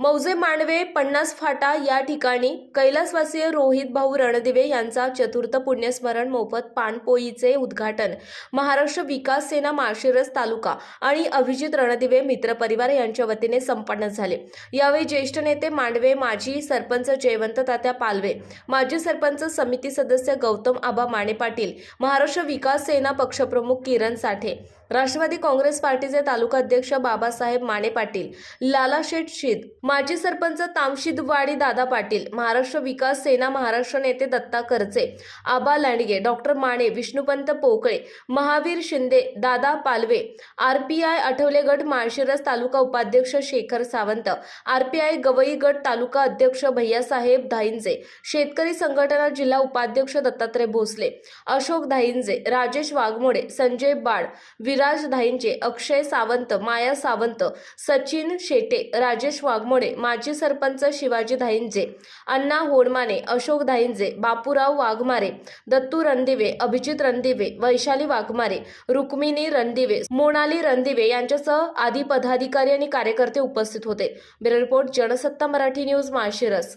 मौजे मांडवे पन्नास फाटा या ठिकाणी कैलासवासीय रोहित भाऊ रणदिवे यांचा चतुर्थ पुण्यस्मरण मोफत पाणपोईचे उद्घाटन. महाराष्ट्र विकास सेना माळशिरस तालुका आणि अभिजित रणदिवे मित्र परिवार यांच्या वतीने संपन्न झाले. यावेळी ज्येष्ठ नेते मांडवे माजी सरपंच जयवंत तात्या पालवे माजी सरपंच समिती सदस्य गौतम आबा माने पाटील महाराष्ट्र विकास सेना पक्षप्रमुख किरण साठे राष्ट्रवादी काँग्रेस पार्टीचे तालुका अध्यक्ष बाबासाहेब माने पाटील लाला शेठ शीद माजी सरपंच तामशिदवाडी दादा पाटील महाराष्ट्र विकास सेना महाराष्ट्र नेते दत्ता करचे आबा लांडगे डॉक्टर माने विष्णुपंत पोकळे महावीर शिंदे दादा पालवे आरपीआय आठवले गट माळशिरस तालुका उपाध्यक्ष शेखर सावंत आरपीआय गवई गट तालुका अध्यक्ष भैयासाहेब धाईंजे शेतकरी संघटना जिल्हा उपाध्यक्ष दत्तात्रय भोसले अशोक धाईंजे राजेश वाघमोडे संजय बाळ विराज धाईंजे अक्षय सावंत माया सावंत सचिन शेटे राजेश वाघमोडे माजी सरपंच शिवाजी धाईंजे अण्णा होडमाने अशोक धाईंजे बापूराव वाघमारे दत्तू रणदिवे अभिजित रणदिवे वैशाली वाघमारे रुक्मिणी रणदिवे मोनाली रणदिवे यांच्यासह आदी पदाधिकारी आणि कार्यकर्ते उपस्थित होते. Bureau report Jansatta Marathi news Mashiras